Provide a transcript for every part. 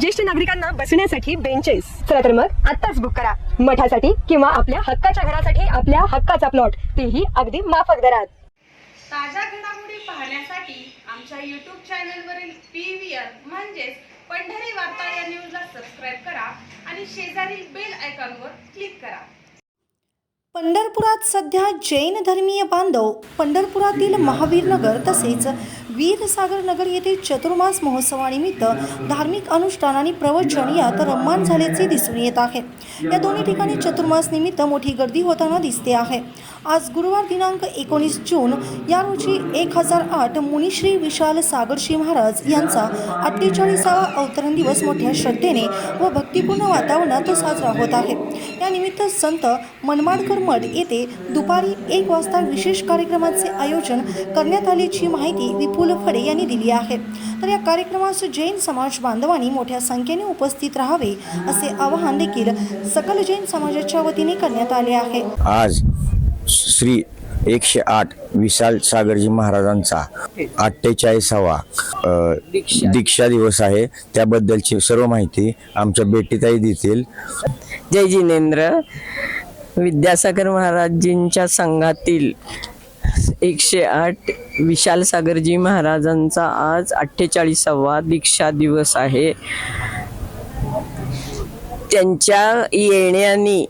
ज्येष्ठ नागरिकांना बसण्यासाठी बेंचेस चला तर मग आत्ताच बुक करा. मठासाठी किंवा आपल्या हक्काच्या घरासाठी आपल्या हक्काचा प्लॉट तेही अगदी माफक दरात. ताज्या घडामोडी पाहण्यासाठी आमच्या यूट्यूब चॅनलवरील पी व्ही आर म्हणजेच पंढरी वार्ता या न्यूजला सबस्क्राईब करा आणि शेजारील बेल आयकॉनवर क्लिक करा. पंढरपुरात सध्या जैन धर्मीय बांधव पंढरपुरातील महावीर नगर तसेच वीरसागर नगर येथे चतुर्मास महोत्सवानिमित्त धार्मिक अनुष्ठान आणि प्रवचन यात रम्मान झाल्याचे दिसून येत आहे. या दोन्ही ठिकाणी चतुर्मास निमित्त मोठी गर्दी होताना दिसते आहे. आज गुरुवार दिनांक एकोणीस जून या रोजी एक हजार आठ मुनिश्री विशाल सागरशी महाराज यांचा अठ्ठेचाळीसावा अवतरण दिवस मोठ्या श्रद्धेने व भक्तिपूर्ण वातावरणात साजरा होत आहे. यानिमित्त संत मनमाडकर मठ येथे दुपारी एक वाजता विशेष कार्यक्रमाचे आयोजन करण्यात आल्याची माहिती विपुल फडे यांनी दिली आहे तर या कार्यक्रमास जैन समाज बांधवांनी मोठ्या संख्येने उपस्थित राहावे असे आवाहन देखील सकल जैन समाजाच्या वतीने करण्यात आले आहे. आज श्री एकशे आठ विशाल सागरजी महाराजांचा अठ्ठेचाळीसावा दीक्षा दिवस आहे. त्याबद्दलची सर्व माहिती आमच्या बेटीताई देतील. जय जिनेंद्र. विद्यासागर महाराजींच्या संघातील एकशे आठ विशाल सागरजी महाराजांचा आज अठ्ठेचाळीसावा दीक्षा दिवस आहे. त्यांच्या येण्याने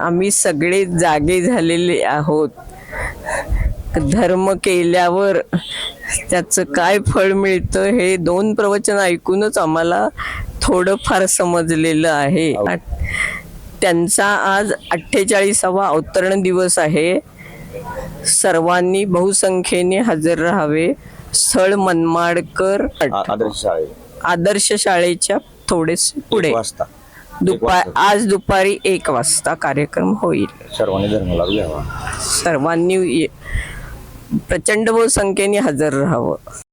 आम्ही सगळे जागे झालेले आहोत. धर्म केल्यावर त्याचं काय फळ मिळतं हे दोन प्रवचन ऐकूनच आम्हाला थोडंफार समजलेलं आहे. त्यांचा आज अठ्ठेचाळीसावा अवतरण दिवस आहे. सर्वांनी बहुसंख्येने हजर राहावे. स्थळ मनमाडकर आदर्श शाळे आदर्श शाळेच्या थोडेसे पुढे. वाजता. दुपार आज दुपारी एक वाजता कार्यक्रम होईल. सर्वांनी धर्मलाभ घ्यावा. सर्वांनी ये- प्रचंड बहुसंख्येने हजर राहावं.